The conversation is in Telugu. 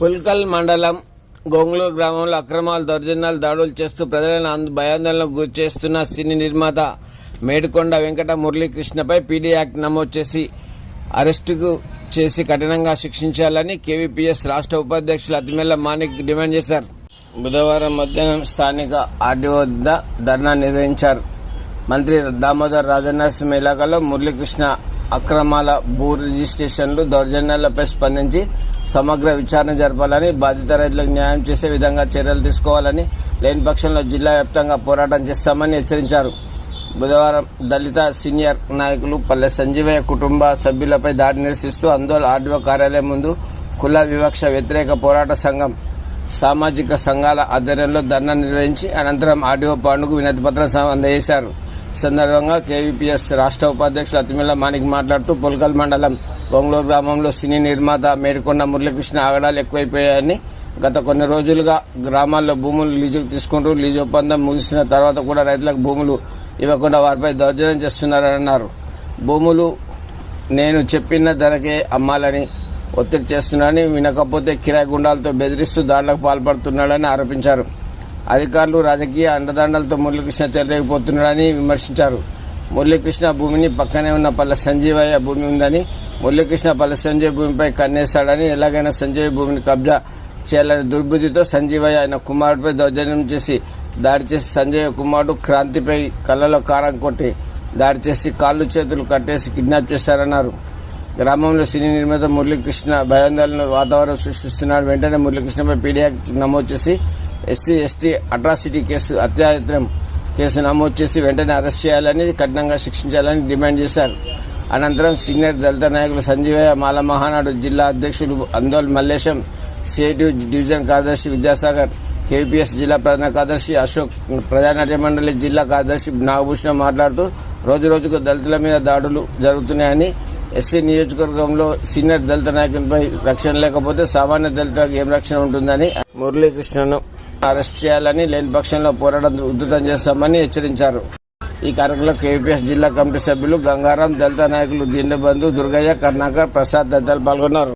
పుల్కల్ మండలం గొంగళూరు గ్రామంలో అక్రమాలు దౌర్జన్యాలు దాడులు చేస్తూ ప్రజలను అంద- భయాందోళనకు గురి చేస్తున్న సినీ నిర్మాత మేడికొండ వెంకట మురళీకృష్ణపై పీడీ యాక్ట్ నమోదు చేసి అరెస్టుకు చేసి కఠినంగా శిక్షించాలని కేవీపీఎస్ రాష్ట్ర ఉపాధ్యక్షులు అతిమెల్ల మాణిక్ డిమాండ్ చేశారు. బుధవారం మధ్యాహ్నం స్థానిక ఆర్డీఓ వద్ద ధర్నా నిర్వహించారు. మంత్రి దామోదర్ రాజనరసింహ ఇలాకాలో మురళీకృష్ణ అక్రమాల భూ రిజిస్ట్రేషన్లు దౌర్జన్యాలపై స్పందించి సమగ్ర విచారణ జరపాలని బాధిత రైతులకు న్యాయం చేసే విధంగా చర్యలు తీసుకోవాలని లేని పక్షంలో జిల్లా వ్యాప్తంగా పోరాటం చేస్తామని హెచ్చరించారు. బుధవారం దళిత సీనియర్ నాయకులు పల్లె సంజీవయ్య కుటుంబ సభ్యులపై దాడి నిరసిస్తూ ఆందోళన ఆర్డీఓ కార్యాలయం ముందు కుల వివక్ష వ్యతిరేక పోరాట సంఘం సామాజిక సంఘాల ఆధ్వర్యంలో ధర్నా నిర్వహించి అనంతరం ఆర్డీఓ పాండుకు వినతిపత్రం అందజేశారు. సందర్భంగా కేవీపీఎస్ రాష్ట్ర ఉపాధ్యక్షులు అతిమిల్ల మాణిక్ మాట్లాడుతూ పొల్కల్ మండలం బొంగళూరు గ్రామంలో సినీ నిర్మాత మేడికొండ మురళీకృష్ణ ఆగడాలు ఎక్కువైపోయాయని గత కొన్ని రోజులుగా గ్రామాల్లో భూములు లీజుకు తీసుకుంటూ లీజు ఒప్పందం ముగిసిన తర్వాత కూడా రైతులకు భూములు ఇవ్వకుండా వారిపై దౌర్జన్యం చేస్తున్నారని అన్నారు భూములు నేను చెప్పిన ధరకే అమ్మాలని ఒత్తిడి చేస్తున్నాడని వినకపోతే కిరాయి గుండాలతో బెదిరిస్తూ దాడులకు పాల్పడుతున్నాడని ఆరోపించారు. అధికారులు రాజకీయ అండదండలతో మురళీకృష్ణ చెల్లలేకపోతున్నాడని విమర్శించారు. మురళీకృష్ణ భూమిని పక్కనే ఉన్న పల్లె సంజీవయ్య భూమి ఉందని మురళీకృష్ణ పల్లె సంజయ్ భూమిపై కన్నేశాడని ఎలాగైనా సంజయ్ భూమిని కబ్జా చేయాలని దుర్బుద్ధితో సంజీవయ్య ఆయన కుమారుడిపై దౌర్జన్యం చేసి దాడి చేసి సంజయ్ కుమారుడు క్రాంతిపై కళ్ళలో కారం కొట్టి దాడి చేసి కాళ్ళు చేతులు కట్టేసి కిడ్నాప్ చేశారన్నారు. గ్రామంలో సినీ నిర్మాత మురళీకృష్ణ భయాందోళన వాతావరణం సృష్టిస్తున్నాడు. వెంటనే మురళీకృష్ణపై పీడియాక్ నమోదు చేసి ఎస్సీ ఎస్టీ అట్రాసిటీ కేసు అత్యాయత్నం కేసు నమోదు చేసి వెంటనే అరెస్ట్ చేయాలని కఠినంగా శిక్షించాలని డిమాండ్ చేశారు. అనంతరం సీనియర్ దళిత నాయకులు సంజీవయ్య మాల మహానాడు జిల్లా అధ్యక్షులు అందోల్ మల్లేశం సిఐటి డివిజన్ కార్యదర్శి విద్యాసాగర్ కేపీఎస్ జిల్లా ప్రధాన కార్యదర్శి అశోక్ ప్రజానాట్య మండలి జిల్లా కార్యదర్శి నాగభూషణ మాట్లాడుతూ రోజు రోజుకు దళితుల మీద దాడులు జరుగుతున్నాయని ఎస్సీ నియోజకవర్గంలో సీనియర్ దళిత నాయకులపై రక్షణ లేకపోతే సామాన్య దళితకు ఏం రక్షణ ఉంటుందని మురళీకృష్ణను అరెస్ట్ చేయాలని లేని పక్షంలో పోరాటం ఉధృతం చేస్తామని హెచ్చరించారు. ఈ కార్యక్రమంలో కేవీపీఎస్ జిల్లా కమిటీ సభ్యులు గంగారాం దళిత నాయకులు దిండబంధు దుర్గయ్య కర్ణాకర్ ప్రసాద్ తదితరులు పాల్గొన్నారు.